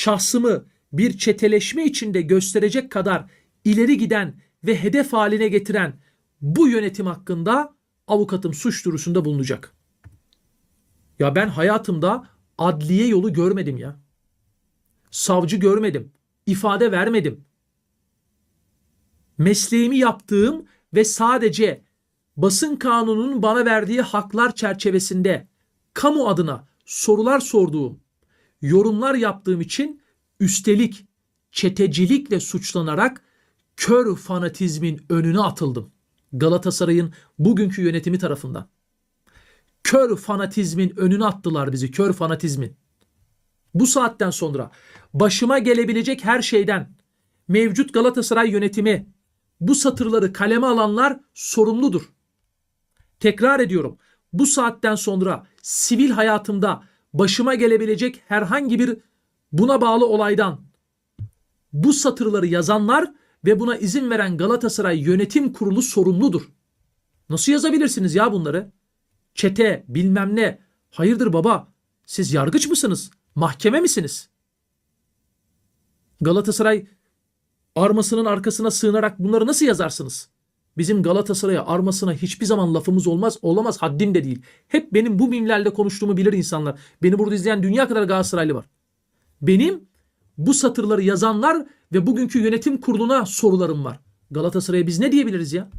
şahsımı bir çeteleşme içinde gösterecek kadar ileri giden ve hedef haline getiren bu yönetim hakkında avukatım suç duyurusunda bulunacak. Ya ben hayatımda adliye yolu görmedim ya. Savcı görmedim. ifade vermedim. Mesleğimi yaptığım ve sadece basın kanununun bana verdiği haklar çerçevesinde kamu adına sorular sorduğum, yorumlar yaptığım için üstelik çetecilikle suçlanarak kör fanatizmin önüne atıldım. Galatasaray'ın bugünkü yönetimi tarafından. Kör fanatizmin önüne attılar bizi, kör fanatizmin. Bu saatten sonra başıma gelebilecek her şeyden mevcut Galatasaray yönetimi bu satırları kaleme alanlar sorumludur. Tekrar ediyorum. Bu saatten sonra sivil hayatımda başıma gelebilecek herhangi bir buna bağlı olaydan bu satırları yazanlar ve buna izin veren Galatasaray Yönetim Kurulu sorumludur. Nasıl yazabilirsiniz ya bunları? Çete, bilmem ne. Hayırdır baba? Siz yargıç mısınız? Mahkeme misiniz? Galatasaray armasının arkasına sığınarak bunları nasıl yazarsınız? Bizim Galatasaray'a armasına hiçbir zaman lafımız olmaz. Olamaz haddim de değil. Hep benim bu mimlerle konuştuğumu bilir insanlar. Beni burada izleyen dünya kadar Galatasaraylı var. Benim bu satırları yazanlar ve bugünkü yönetim kuruluna sorularım var. Galatasaray'a biz ne diyebiliriz ya?